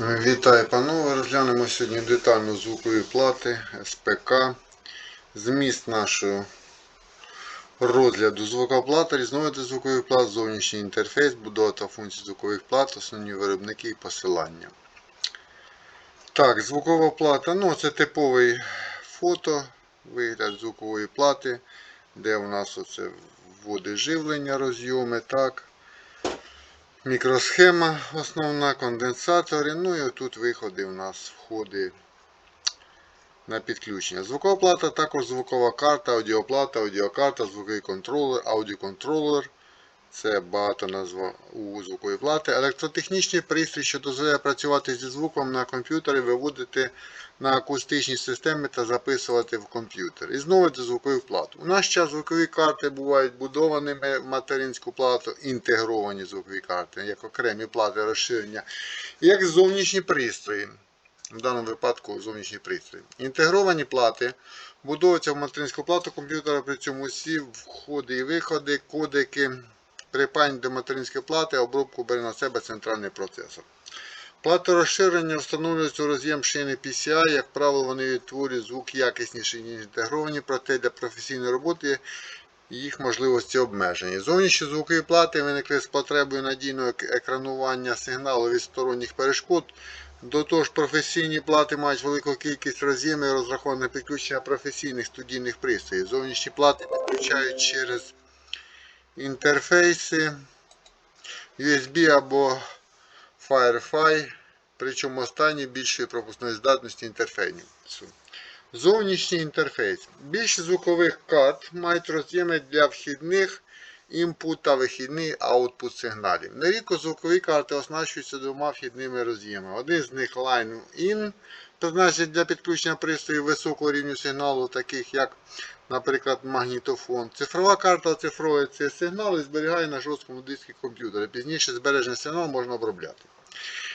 Вітаю, панове! Розглянемо сьогодні детально звукові плати СПК. Зміст нашого розгляду звукова плата, різновиди звукових плат, зовнішній інтерфейс, будова та функції звукових плат, основні виробники і посилання. Так, звукова плата. Ну, це типовий фото, вигляд звукової плати, де у нас оце вводи живлення, розйоми. так. Мікросхема основна, конденсатори. Ну і тут виходи у нас входи на підключення. Звукова плата, також звукова карта, аудіоплата, аудіокарта, звуковий контролер, аудіоконтролер. Це багато назва у звукової плати. Електротехнічний пристрій, що дозволяє працювати зі звуком на комп'ютері, виводити на акустичні системи та записувати в комп'ютер. І знову до звукових плат. У наш час звукові карти бувають будованими в материнську плату, інтегровані звукові карти, як окремі плати розширення, як зовнішні пристрої. В даному випадку зовнішні пристрої. Інтегровані плати будуються в материнську плату комп'ютера, при цьому всі входи і виходи, кодеки, припань до материнської плати, обробку бере на себе центральний процесор. Плати розширення встановлюються у роз'єм шини PCI, як правило, вони відтворюють звук якісніший, ніж інтегровані, проте для професійної роботи їх можливості обмежені. Зовнішні звукові плати виникли з потребою надійного екранування сигналу від сторонніх перешкод. До того ж, професійні плати мають велику кількість роз'ємів розрахованих підключення професійних студійних пристроїв. Зовнішні плати підключають через інтерфейси USB або Firefly, причому останній більшої пропускної здатності інтерфейсу. Зовнішній інтерфейс. Більшість звукових карт мають роз'єми для вхідних інпут та вихідний аутпут сигналів. Нерідко звукові карти оснащуються двома вхідними роз'ємами. Один з них Line In, призначений для підключення пристроїв високого рівня сигналу, таких як, наприклад, магнітофон. Цифрова карта оцифровує цей сигнал і зберігає на жорсткому диску комп'ютера. Пізніше збережений сигнал можна обробляти.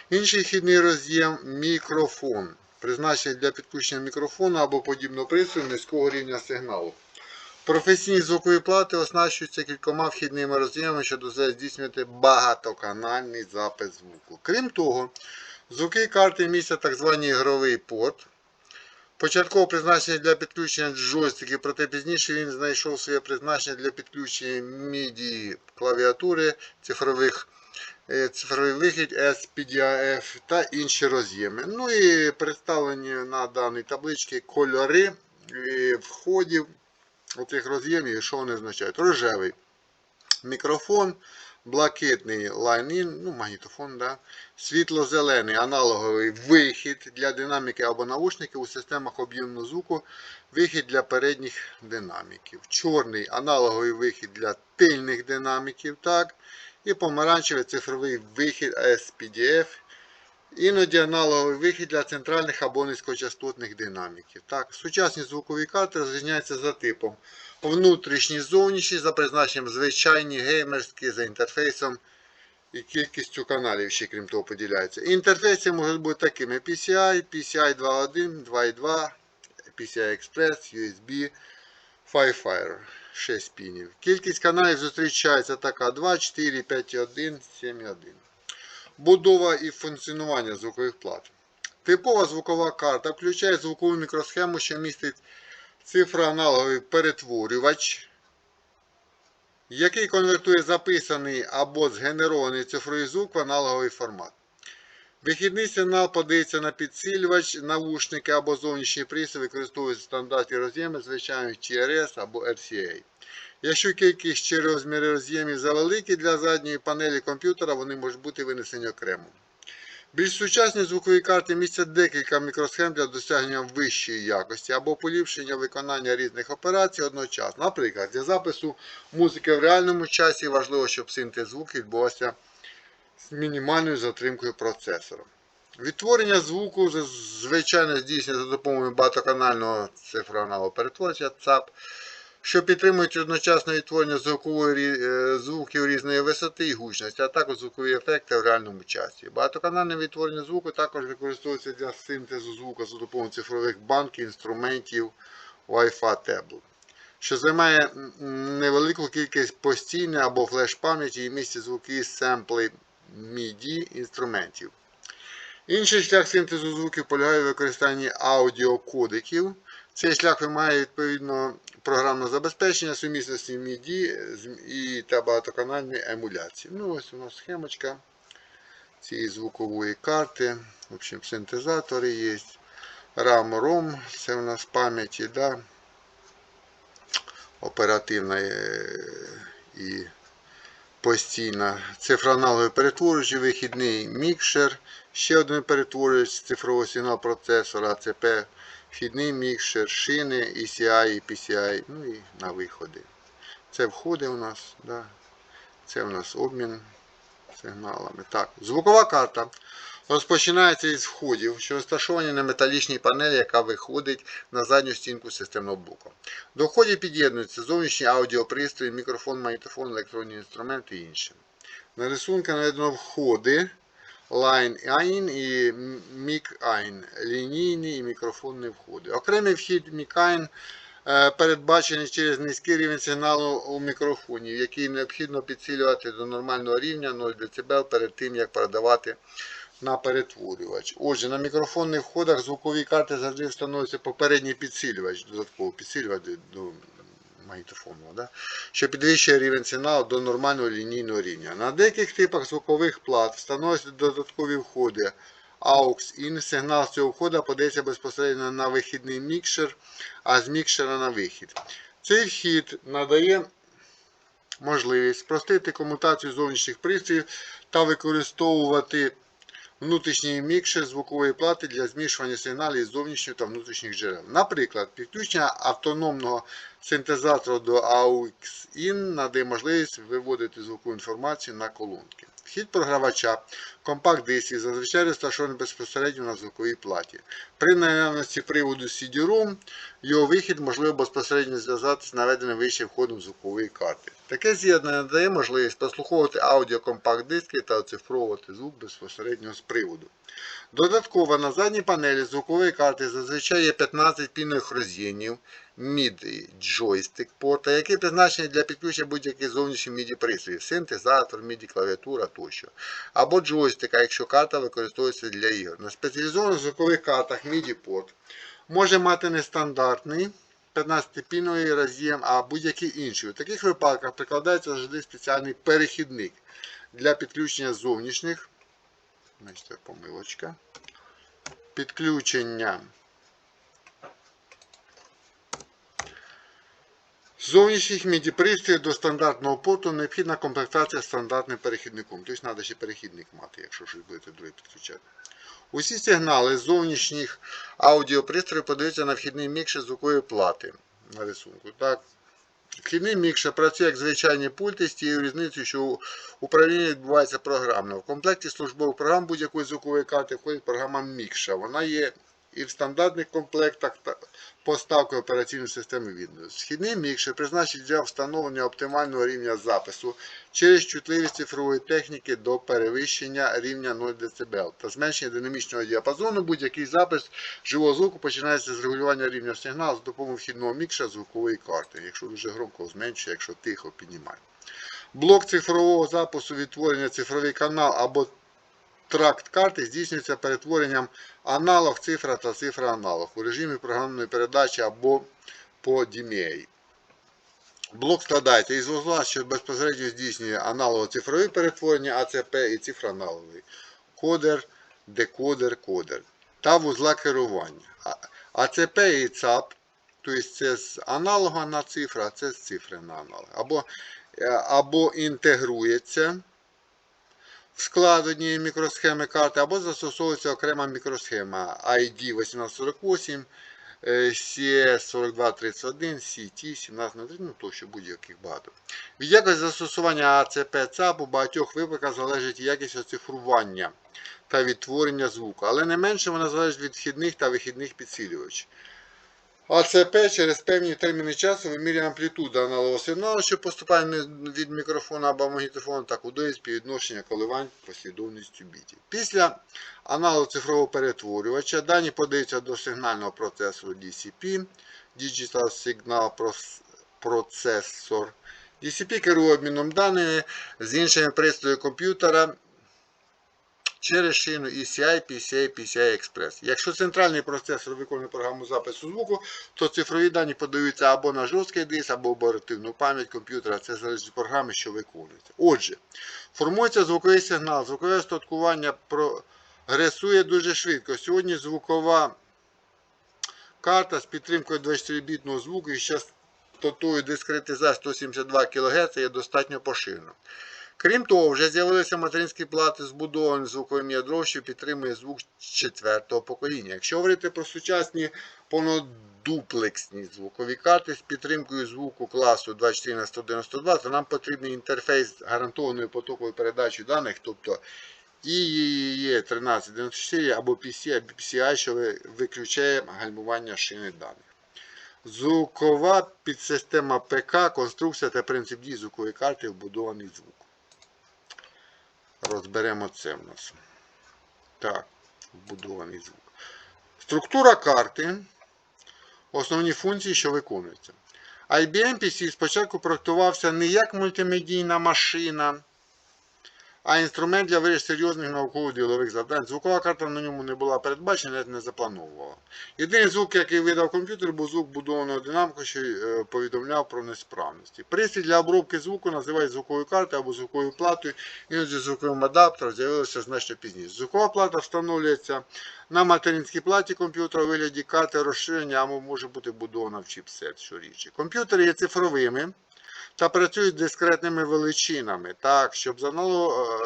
Інший вхідний роз'єм мікрофон, призначений для підключення мікрофона або подібного пристрою низького рівня сигналу. Професійні звукові плати оснащуються кількома вхідними роз'ємами, що дозволяє здійснювати багатоканальний запис звуку. Крім того, звуки карти містять так званий ігровий порт. Початково призначений для підключення джойстиків, проте пізніше він знайшов своє призначення для підключення MIDI клавіатури, цифрових, е, цифровий вихід SPDIF та інші роз'єми. Ну і представлені на даній табличці кольори е, входів оцих роз'ємів, що вони означають. Рожевий мікрофон, блакитний лайн-ін, ну, магнітофон, да? світло-зелений аналоговий вихід для динаміки або наушників у системах об'ємного звуку, вихід для передніх динаміків. Чорний аналоговий вихід для тильних динаміків. так? І помаранчевий цифровий вихід SPDF. Іноді аналоговий вихід для центральних або низькочастотних динаміків. Так, сучасні звукові карти розрізняються за типом. Внутрішні, зовнішні, за призначенням звичайні, геймерські, за інтерфейсом і кількістю каналів ще крім того поділяються. Інтерфейси можуть бути такими: PCI, PCI 2.1, 2.2, PCI Express, USB, Fi-Fi 6 пінів. Кількість каналів зустрічається така 2, 4, 5.1, 7.1. Будова і функціонування звукових плат. Типова звукова карта включає звукову мікросхему, що містить цифроаналоговий перетворювач, який конвертує записаний або згенерований цифровий звук в аналоговий формат. Вихідний сигнал подається на підсилювач, навушники або зовнішні пристрої використовують стандартні роз'єми, звичайно TRS або RCA. Якщо кількість чи розміри роз'ємів завеликі для задньої панелі комп'ютера, вони можуть бути винесені окремо. Більш сучасні звукові карти містять декілька мікросхем для досягнення вищої якості або поліпшення виконання різних операцій одночасно. Наприклад, для запису музики в реальному часі важливо, щоб синтез звуку відбувався з мінімальною затримкою процесора. Відтворення звуку звичайно здійснюється за допомогою багатоканального цифроаналогу перетворювача ЦАП що підтримують одночасне відтворення звукової е, звуків різної висоти і гучності, а також звукові ефекти в реальному часі. Багатоканальне відтворення звуку також використовується для синтезу звуку за допомогою цифрових банків, інструментів Wi-Fi Tablet, що займає невелику кількість постійної або флеш-пам'яті і містить звуки семпли MIDI інструментів. Інший шлях синтезу звуків полягає в використанні аудіокодеків. Цей шлях вимагає відповідно програмного забезпечення, сумісності MIDI і та багатоканальної емуляції. Ну, ось у нас схемочка цієї звукової карти. В общем, синтезатори є. RAM, ROM, це у нас пам'яті, да? оперативна е, і постійна. Цифроаналоговий перетворювач, вихідний мікшер, ще один перетворювач цифрового сигнал процесора, АЦП, вхідний мікшер, шини, ECI і PCI, ну і на виходи. Це входи у нас, да. це у нас обмін сигналами. Так, звукова карта розпочинається із входів, що розташовані на металічній панелі, яка виходить на задню стінку системного блоку. До входів під'єднуються зовнішні аудіопристрої, мікрофон, магнітофон, електронні інструменти і інше. На рисунку наведено входи Line-In і Mic-In, лінійні і мікрофонні входи. Окремий вхід Mic-In е, передбачений через низький рівень сигналу у мікрофоні, який необхідно підсилювати до нормального рівня 0 дБ перед тим, як передавати на перетворювач. Отже, на мікрофонних входах звукові карти завжди встановлюється попередній підсилювач, додатково підсилювач до магнітофонного, да? що підвищує рівень сигналу до нормального лінійного рівня. На деяких типах звукових плат встановлюються додаткові входи. AUX-IN. Сигнал з цього входу подається безпосередньо на вихідний мікшер, а з мікшера на вихід. Цей вхід надає можливість спростити комутацію зовнішніх пристроїв та використовувати внутрішній мікшер звукової плати для змішування сигналів з зовнішніх та внутрішніх джерел. Наприклад, підключення автономного синтезатора до AUX-IN надає можливість виводити звукову інформацію на колонки. Вхід програвача компакт-дисків зазвичай розташований безпосередньо на звуковій платі. При наявності приводу CD-ROM його вихід можливо безпосередньо зв'язати з наведеним вище входом звукової карти. Таке з'єднання дає можливість прослуховувати аудіо компакт-диски та оцифровувати звук безпосередньо з приводу. Додатково на задній панелі звукової карти зазвичай є 15 пінних роз'ємів MIDI джойстик порта, які призначені для підключення будь-яких зовнішніх MIDI пристроїв, синтезатор, MIDI клавіатура тощо. Або джойстика, якщо карта використовується для ігор. На спеціалізованих звукових картах MIDI порт може мати нестандартний 15-піновий роз'єм, а будь-який інший. У таких випадках прикладається завжди спеціальний перехідник для підключення зовнішніх. Значить, помилочка. Підключення зовнішніх MIDI пристроїв до стандартного порту необхідна комплектація стандартним перехідником. Тобто треба ще перехідник мати, якщо щось будете друге підключати. Усі сигнали з зовнішніх аудіопристроїв подаються на вхідний мікшер звукової плати на рисунку. Так. Вхідний мікшер працює як звичайні пульти з тією різницею, що управління відбувається програмно. В комплекті службових програм будь-якої звукової карти входить програма Мікша. Вона є і в стандартних комплектах поставки операційної системи Windows. Східний мікшер призначений для встановлення оптимального рівня запису через чутливість цифрової техніки до перевищення рівня 0 дБ та зменшення динамічного діапазону. Будь-який запис живого звуку починається з регулювання рівня сигналу з допомогою вхідного мікшера звукової карти. Якщо дуже громко зменшує, якщо тихо піднімає. Блок цифрового запису відтворення цифровий канал або тракт карти здійснюється перетворенням аналог цифра та цифра аналог у режимі програмної передачі або по DMA. Блок складається із вузла, що безпосередньо здійснює аналого-цифрові перетворення АЦП і цифроаналоговий, кодер, декодер, кодер та вузла керування. АЦП і ЦАП, тобто це з аналога на цифра, а це з цифри на аналог. Або, е, або інтегрується склад мікросхеми карти, або застосовується окрема мікросхема ID 1848, е, CS4231, CT1703, ну тощо будь-яких багато. Від якості застосування АЦП ЦАП у багатьох випадках залежить якість оцифрування та відтворення звуку, але не менше вона залежить від вхідних та вихідних підсилювачів. АЦП через певні терміни часу вимірює амплітуду аналогового сигналу, що поступає від мікрофона або магнітофону, та кудись співвідношення коливань послідовністю бітів. Після аналогу цифрового перетворювача дані подаються до сигнального процесору DCP, Digital Signal Processor. DCP керує обміном даними з іншими пристроями комп'ютера через шину ECI, PCI, PCI Express. Якщо центральний процесор виконує програму запису звуку, то цифрові дані подаються або на жорсткий диск, або оперативну пам'ять комп'ютера. Це залежить від програми, що виконується. Отже, формується звуковий сигнал. Звукове остаткування прогресує дуже швидко. Сьогодні звукова карта з підтримкою 24-бітного звуку і частотою дискретизації 172 кГц є достатньо поширена. Крім того, вже з'явилися материнські плати збудовані звуковим ядром, що підтримує звук четвертого покоління. Якщо говорити про сучасні повнодуплексні звукові карти з підтримкою звуку класу 24 на 192, то нам потрібний інтерфейс з гарантованою потоковою передачею даних, тобто IEEE 1394 або PC, PCI, що виключає гальмування шини даних. Звукова підсистема ПК, конструкція та принцип дії звукової карти вбудований звук. Розберемо це в нас. Так, вбудований звук. Структура карти. Основні функції, що виконуються. IBM PC спочатку проектувався не як мультимедійна машина, а інструмент для вирішення серйозних науково-ділових завдань. Звукова карта на ньому не була передбачена, навіть не заплановувала. Єдиний звук, який видав комп'ютер, був звук будованого динаміку, що е, повідомляв про несправності. Пристрій для обробки звуку називають звуковою картою або звуковою платою, іноді звуковим адаптером з'явилося значно пізніше. Звукова плата встановлюється на материнській платі комп'ютера у вигляді карти розширення, або може бути вбудована в чіпсет, що. Комп'ютери є цифровими та працюють з дискретними величинами, так, щоб з,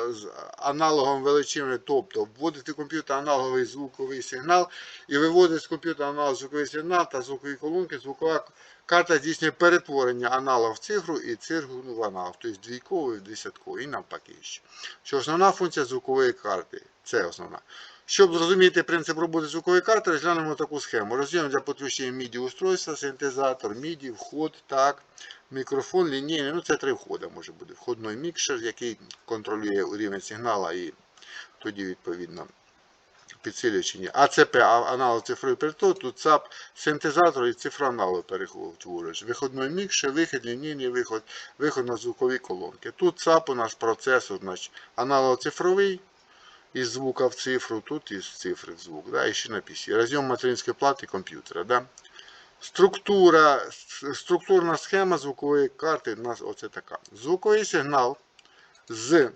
з аналогом величини, тобто вводити в комп'ютер аналоговий звуковий сигнал і виводити з комп'ютера аналог звуковий сигнал та звукові колонки, звукова карта здійснює перетворення аналог в цифру і цифру в аналог, тобто двійковий в десятковий і навпаки ще. Що основна функція звукової карти, це основна. Щоб зрозуміти принцип роботи звукової карти, розглянемо таку схему. Роз'єм для підключення MIDI устройства, синтезатор, MIDI, вход, так, мікрофон, лінійний. Ну, це три входи може бути. Входний мікшер, який контролює рівень сигнала і тоді, відповідно, підсилювачення. АЦП, аналог цифровий переход, тут ЦАП, синтезатор і цифроаналог переховуєш. Виходний мікшер, вихід, лінійний виход, виход на звукові колонки. Тут ЦАП у нас процесор, значить, аналог цифровий, із звука в цифру, тут із цифри в звук, да, і ще на PC. Роз'єм материнської плати комп'ютера. Да. Структура, структурна схема звукової карти у нас оце така. Звуковий сигнал з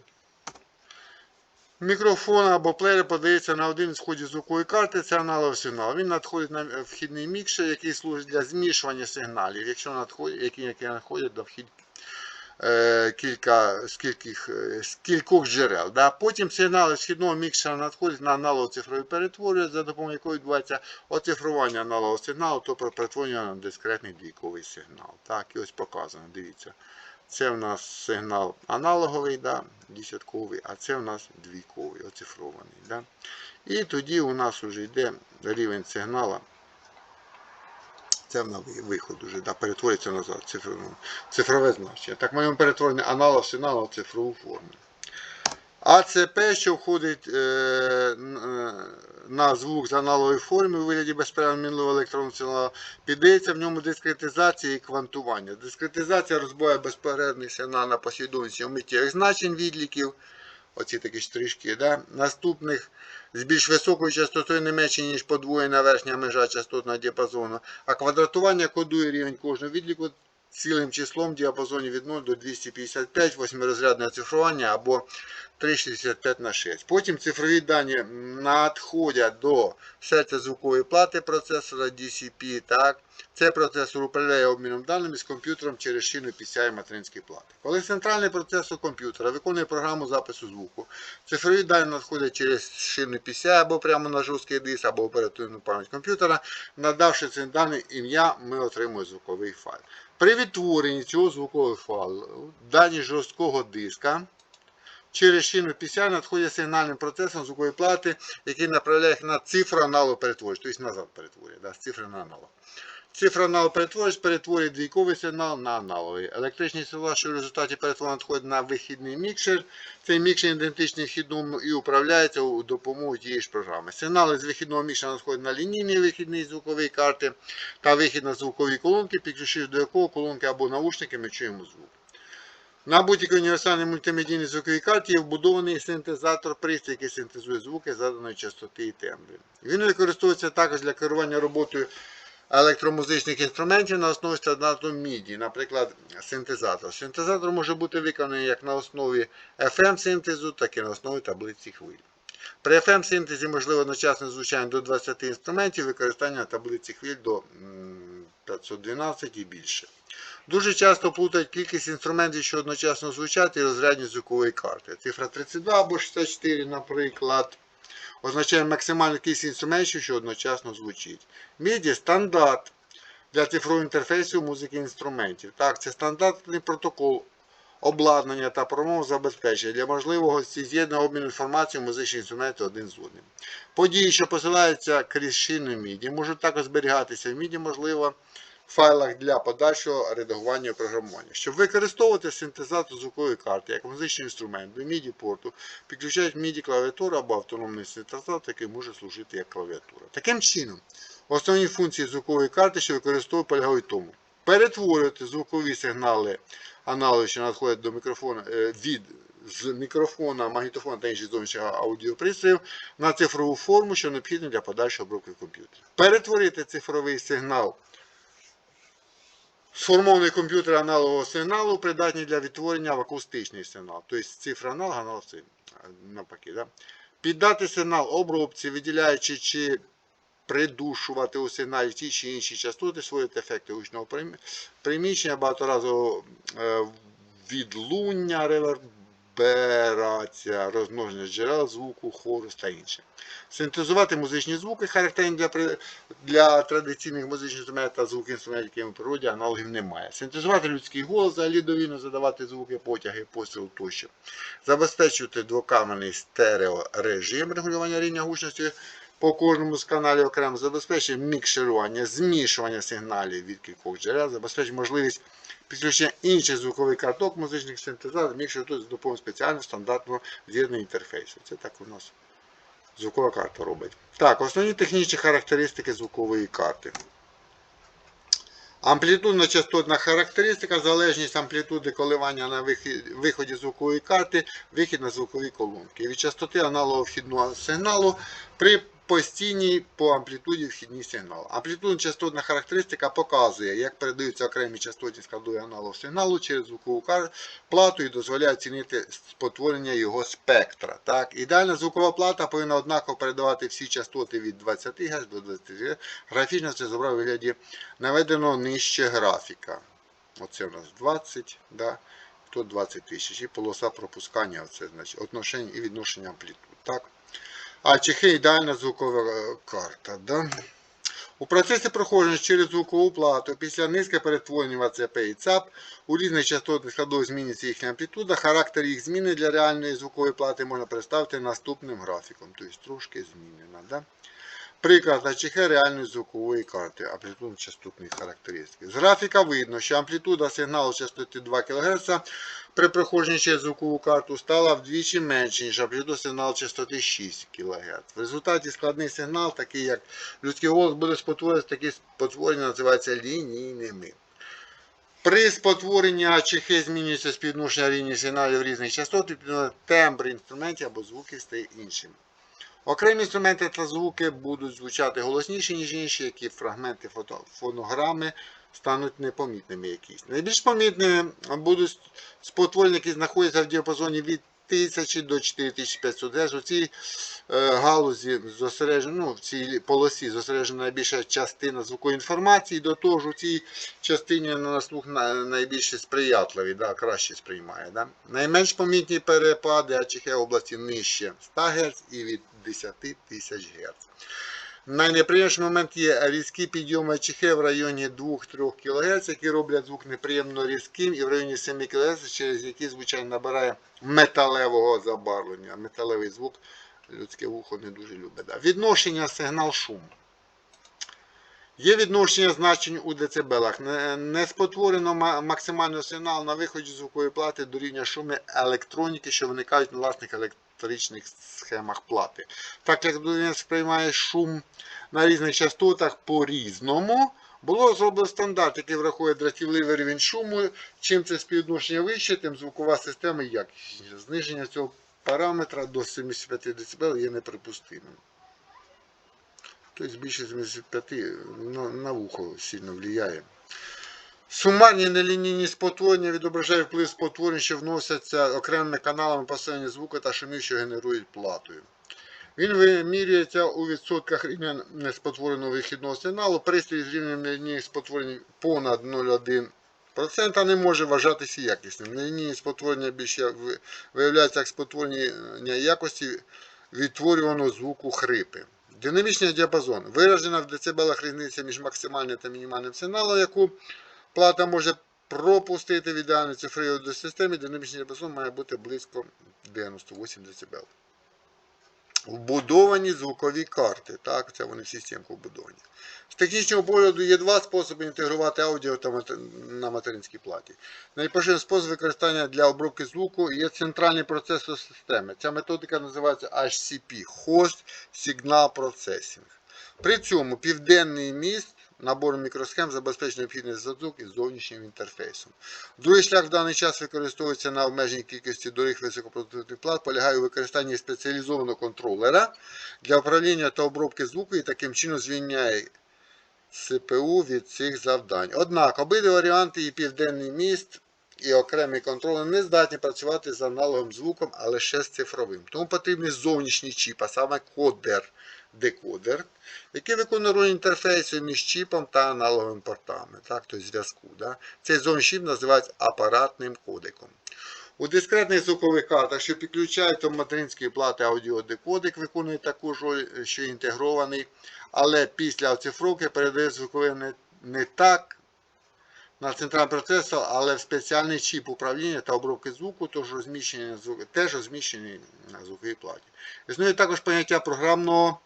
мікрофона або плеєра подається на один із входів звукової карти, це аналог сигнал. Він надходить на вхідний мікшер, який служить для змішування сигналів, якщо надходять, які, надходять до вхід, кілька, з, кільких, е, з кількох джерел. Да? Потім сигнали з вхідного мікшера надходять на аналог цифровий перетворюють, за допомогою якої відбувається оцифрування аналогу сигналу, тобто перетворення на дискретний двійковий сигнал. Так, і ось показано, дивіться. Це в нас сигнал аналоговий, да, десятковий, а це в нас двійковий, оцифрований. Да. І тоді у нас вже йде рівень сигнала. Це на виход уже, да, перетворюється на цифрове, цифрове значення. Так ми перетворення аналог сигналу цифрову форму. АЦП, що входить е, е, на звук з аналогової форми у вигляді безперервного мінливого електронного сигналу, піддається в ньому дискретизації і квантування. Дискретизація розбиває безперервний сигнал на послідовність миттєвих значень відліків, оці такі штришки, да? наступних з більш високою частотою не менше, ніж подвоєна верхня межа частотного діапазону, а квадратування кодує рівень кожного відліку цілим числом в діапазоні від 0 до 255, восьмирозрядне оцифрування або 365 на 6. Потім цифрові дані надходять до серця звукової плати процесора DCP. Так? Цей процесор управляє обміном даними з комп'ютером через шину PCI материнської плати. Коли центральний процесор комп'ютера виконує програму запису звуку, цифрові дані надходять через шину PCI або прямо на жорсткий диск, або оперативну пам'ять комп'ютера. Надавши цим даним ім'я, ми отримуємо звуковий файл. При відтворенні цього звукового файлу дані жорсткого диска через шину PCI надходять сигнальним процесом звукової плати, який направляє їх на цифру аналог перетворювач, тобто назад перетворює, да, з цифри на аналог. Цифра перетворювач перетворює двійковий сигнал на аналоговий. Електричний сигнал, що в результаті перетворення надходить на вихідний мікшер. Цей мікшер ідентичний вхідному і управляється у допомогою тієї ж програми. Сигнали з вихідного мікшера надходять на лінійний вихідний звуковий карти та вихід на звукові колонки, підключивши до якого колонки або наушники ми чуємо звук. На будь-якій універсальній мультимедійній звуковій карті є вбудований синтезатор пристрій, який синтезує звуки заданої частоти і тембри. Він використовується також для керування роботою електромузичних інструментів на основі стандарту MIDI, наприклад, синтезатор. Синтезатор може бути виконаний як на основі FM-синтезу, так і на основі таблиці хвиль. При FM-синтезі можливо одночасне звучання до 20 інструментів, використання таблиці хвиль до 512 і більше. Дуже часто плутають кількість інструментів, що одночасно звучать, і розрядність звукової карти. Цифра 32 або 64, наприклад, означає максимальну кількість інструментів, що одночасно звучить. MIDI – стандарт для цифрового інтерфейсу музики інструментів. Так, це стандартний протокол обладнання та промов забезпечення для можливості з'єднання обміну інформацією музичних інструментів один з одним. Події, що посилаються крізь шину MIDI, можуть також зберігатися в MIDI, можливо, файлах для подальшого редагування і програмування. Щоб використовувати синтезатор звукової карти як музичний інструмент до MIDI порту, підключають MIDI клавіатуру або автономний синтезатор, який може служити як клавіатура. Таким чином, основні функції звукової карти, що використовують, полягають тому. Перетворювати звукові сигнали аналоги, що надходять до мікрофона е, від з мікрофона, магнітофона та інших зовнішніх аудіопристроїв на цифрову форму, що необхідна для подальшої обробки комп'ютера. Перетворити цифровий сигнал сформований комп'ютер аналогового сигналу придатні для відтворення в акустичний сигнал. Тобто цифра аналог, аналог навпаки. Да? Піддати сигнал обробці, виділяючи чи придушувати у сигналі ті чи інші частоти, створювати ефекти гучного приміщення, багаторазового відлуння, відлуння, реверберація, розмноження джерел звуку, хорус та інше. Синтезувати музичні звуки, характерні для, для традиційних музичних інструментів та звук інструментів, якими в природі аналогів немає. Синтезувати людський голос, взагалі довільно задавати звуки, потяги, постріл тощо. Забезпечувати двокамерний стереорежим регулювання рівня гучності по кожному з каналів окремо, забезпечує мікшерування, змішування сигналів від кількох джерел, забезпечує можливість підключення інших звукових карток музичних синтезаторів, мікшер тут з допомогою спеціального стандартного з'єднання інтерфейсу. Це так у нас звукова карта робить. Так, основні технічні характеристики звукової карти. Амплітудно-частотна характеристика, залежність амплітуди коливання на виході звукової карти, вихід на звукові колонки. Від частоти аналогу вхідного сигналу при постійній по амплітуді вхідний сигнал. Амплітудно-частотна характеристика показує, як передаються окремі частотні складові аналогу сигналу через звукову плату і дозволяє оцінити спотворення його спектра. Так? Ідеальна звукова плата повинна однаково передавати всі частоти від 20 Гц до 20 Гц. Графічно це зображено у вигляді наведено нижче графіка. Оце у нас 20, да? тут 20 тисяч. І полоса пропускання, оце значить отношення і відношення амплітуд. Так? А чехи ідеальна звукова е, карта. Да? У процесі проходження через звукову плату після низки перетворення в АЦП і ЦАП у різних частотних складових зміниться їхня амплітуда. Характер їх зміни для реальної звукової плати можна представити наступним графіком. Тобто трошки змінена. Да? Приклад на ЧХ реальної звукової карти амплітудно частотної характеристики. З графіка видно, що амплітуда сигналу частоти 2 кГц при проходженні через звукову карту стала вдвічі менше, ніж амплітуда сигналу частоти 6 кГц. В результаті складний сигнал, такий як людський голос, буде спотворюватися, такі спотворення називаються лінійними. При спотворенні АЧХ змінюється співвідношення рівні сигналів різних частот, відповідно тембр інструментів або звуки стає іншим. Окремі інструменти та звуки будуть звучати голосніше, ніж інші, які фрагменти фонограми стануть непомітними якісь. Найбільш помітними будуть спотворення, які знаходяться в діапазоні від 1000 до 4500 Гц. У цій е, галузі зосереджена, ну, в цій полосі зосереджена найбільша частина звукової інформації, до того ж у цій частині на слух на- найбільше сприятливі, да, краще сприймає. Да? Найменш помітні перепади АЧХ області нижче 100 Гц і від 10 тисяч Гц. Найнеприємніший момент є різкі підйоми АЧХ в районі 2-3 кГц, які роблять звук неприємно різким, і в районі 7 кГц, через які звучання набирає металевого забарвлення. Металевий звук людське вухо не дуже любить. Відношення сигнал-шум. Є відношення значень у децибелах. Не, спотворено ма- максимальний сигнал на виході звукової плати до рівня шуму електроніки, що виникають на власних електричних схемах плати. Так як людина сприймає шум на різних частотах по-різному, Було зроблено стандарт, який врахує дратівливий рівень шуму. Чим це співвідношення вище, тим звукова система якісніша. Зниження цього параметра до 75 дБ є неприпустимим. Тобто більше 75 на, на вухо сильно впливає. Сумарні нелінійні спотворення відображають вплив спотворень, що вносяться окремими каналами посилення звуку та шумів, що генерують платою. Він вимірюється у відсотках рівня неспотвореного вихідного сигналу. Пристрій з рівнем нелінійних спотворень понад 0,1% не може вважатися якісним. Нелінійні спотворення більше виявляються як спотворення якості відтворюваного звуку хрипи. Динамічний діапазон. Виражена в децибелах різниця між максимальним та мінімальним сигналом, яку плата може пропустити в ідеальній цифровій аудіосистемі. Динамічний діапазон має бути близько 98 дБ. Вбудовані звукові карти. Так, це вони в системку вбудовані. З технічного погляду є два способи інтегрувати аудіо на материнській платі. Найпоширеніший спосіб використання для обробки звуку є центральний процесор системи. Ця методика називається HCP Host Signal Processing. При цьому південний міст набору мікросхем забезпечує необхідний зв'язок із зовнішнім інтерфейсом. Другий шлях в даний час використовується на обмеженій кількості доріг високопродуктивних плат, полягає у використанні спеціалізованого контролера для управління та обробки звуку і таким чином звільняє ЦПУ від цих завдань. Однак обидва варіанти і південний міст, і окремий контролер не здатні працювати з аналогом звуком, а лише з цифровим. Тому потрібний зовнішній чіп, а саме кодер, декодер, який виконує роль інтерфейсу між чіпом та аналоговими портами, так, тобто зв'язку. Да? Цей зовнішній чіп називається апаратним кодеком. У дискретних звукових картах, що підключають до материнської плати аудіодекодек, виконує таку роль, що інтегрований, але після оцифровки передає звукове не, не так на центральний процесор, але в спеціальний чіп управління та обробки звуку, теж розміщений на звуковій платі. Існує також поняття програмного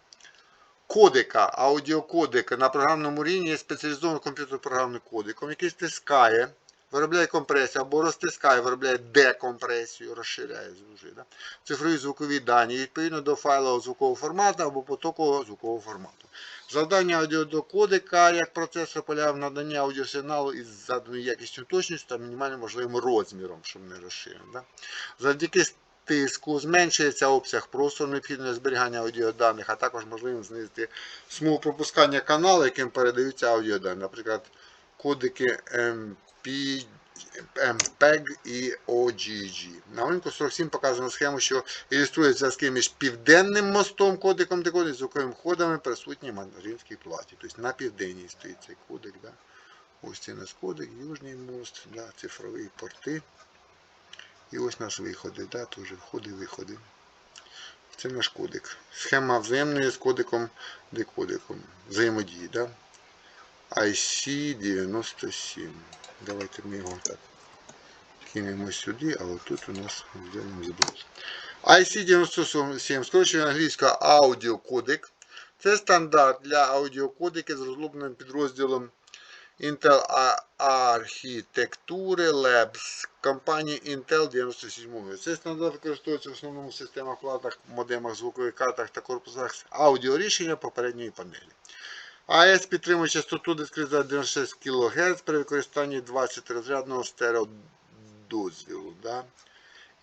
кодека, аудіокодека на програмному рівні є спеціалізований комп'ютер програмним кодеком, який стискає, виробляє компресію або розтискає, виробляє декомпресію, розширяє звужи, да? цифрові звукові дані відповідно до файлового звукового формату або потокового звукового формату. Завдання аудіокодека як процесор полягає в наданні аудіосигналу із заданою якістю точністю та мінімально можливим розміром, щоб не розширено. Да? Завдяки тиску зменшується обсяг простору необхідного зберігання аудіоданих, а також можливість знизити смугу пропускання каналу, яким передаються аудіодані. Наприклад, кодики MP, MPEG і OGG. На малюнку 47 показано схему, що ілюструє зв'язки між південним мостом кодиком декоду і звуковими ходами, присутні в материнській платі. Тобто на південній стоїть цей кодик. Да? Ось це наш кодик, Южний мост, да, цифрові порти. І ось наш виходи, да, теж входи-виходи. Це наш кодек. Схема взаємної з кодиком декодиком. Взаємодії, да? IC97. Давайте ми його так кинемо сюди, а отут у нас взяємо. IC97 скорочення англійського аудіокодек. Це стандарт для аудіокодеків з розробленим підрозділом Intel архітектури Labs компанії Intel 97. Цей стандарт використовується в основному в системах платах, модемах, звукових картах та корпусах з аудіорішення попередньої панелі. АЕС підтримує частоту дискретизації 96 кГц при використанні 20-розрядного стереодозвілу. Да?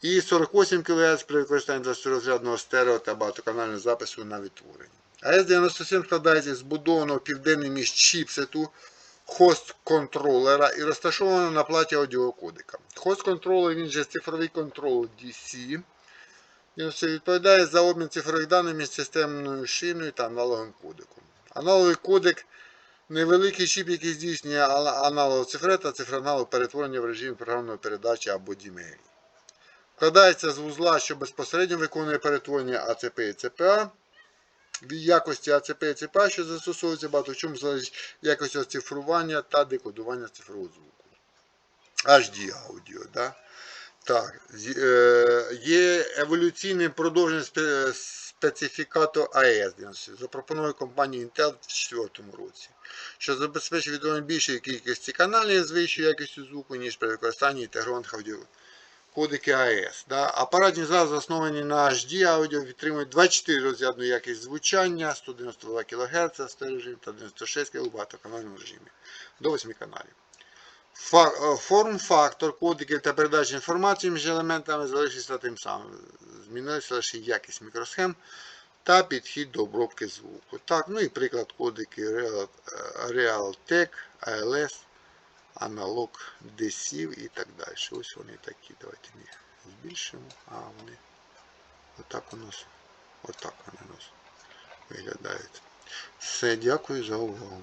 І 48 кГц при використанні 20-розрядного стерео та багатоканального запису на відтворення. АЕС-97 складається з збудованого південний між чіпсету, хост-контролера і розташовано на платі аудіокодека. Хост-контролер, він же цифровий контролер DC. Він відповідає за обмін цифрових даних між системною шиною та аналоговим кодеком. Аналоговий кодек невеликий чіп, який здійснює ана- аналог цифре та цифроаналог перетворення в режимі програмної передачі або DMA. Складається з вузла, що безпосередньо виконує перетворення АЦП і ЦПА. Від якості АЦП і ЦПА, що застосовується багато в чому залежить якість оцифрування та декодування цифрового звуку. HD аудіо. Да? Так, е, є еволюційним продовженням спе- специфікату АЕС, запропонований компанією Intel в 2004 році, що забезпечує відомі більшої кількості каналів з вищою якістю звуку, ніж при використанні інтегрованих кодики АЕС. Да? Апаратні зал засновані на HD аудіо, підтримують 24 розрядну якість звучання, 192 кГц стереорежим та 96 кГц у багатоканальному режимі до 8 каналів. Е, Форм-фактор кодиків та передача інформації між елементами залишився тим самим. Змінилася лише якість мікросхем та підхід до обробки звуку. Так, ну і приклад кодики е, Realtek, ALS, Analog, десів і так далі. Ось вони такі. Давайте їх збільшимо. А вони отак у нас, отак вони у нас виглядають. Все, дякую за увагу.